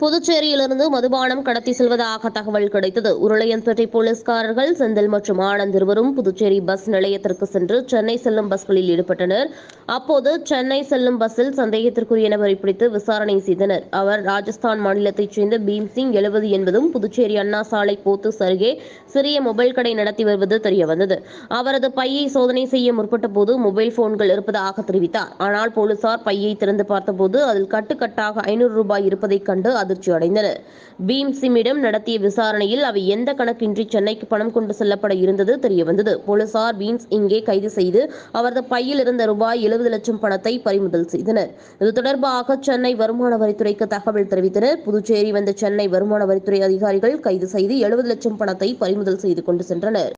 புதுச்சேரியிலிருந்து மதுபானம் கடத்தி செல்வதாக தகவல் கிடைத்தது. உருளையன்பேட்டை போலீஸ்காரர்கள் செந்தில் மற்றும் ஆனந்த் இருவரும் புதுச்சேரி பஸ் நிலையத்திற்கு சென்று சென்னை செல்லும் பஸ்களில் ஈடுபட்டனர். அப்போது சென்னை செல்லும் பஸ்ஸில் சந்தேகத்திற்குரிய நபரை பிடித்து விசாரணை செய்தனர். அவர் ராஜஸ்தான் மாநிலத்தைச் சேர்ந்த பீம்சிங் எழுபது என்பதும் புதுச்சேரி அண்ணா சாலை போத்து அருகே சிறிய மொபைல் கடை நடத்தி வருவது தெரியவந்தது. அவரது பையை சோதனை செய்ய முற்பட்ட போது மொபைல் போன்கள் இருப்பதாக தெரிவித்தார். ஆனால் போலீசார் பையை திறந்து பார்த்தபோது அதில் கட்டுக்கட்டாக ஐநூறு ரூபாய் இருப்பதைக் கண்டு அதிர்ச்சி அடைந்தனர் பீம்சிமிடம் நடத்திய விசாரணையில் அவை எந்த கணக்கின்றி சென்னைக்கு பணம் கொண்டு செல்லப்பட இருந்தது தெரியவந்தது. போலீசார் பீம்ஸ் இங்கே கைது செய்து அவரது பையில் இருந்த ரூபாய் எழுபது லட்சம் பணத்தை பறிமுதல் செய்தனர். இது தொடர்பாக சென்னை வருமான வரித்துறைக்கு தகவல் தெரிவித்தனர். புதுச்சேரி வந்த சென்னை வருமான வரித்துறை அதிகாரிகள் கைது செய்து எழுபது லட்சம் பணத்தை பறிமுதல் செய்து கொண்டு சென்றனர்.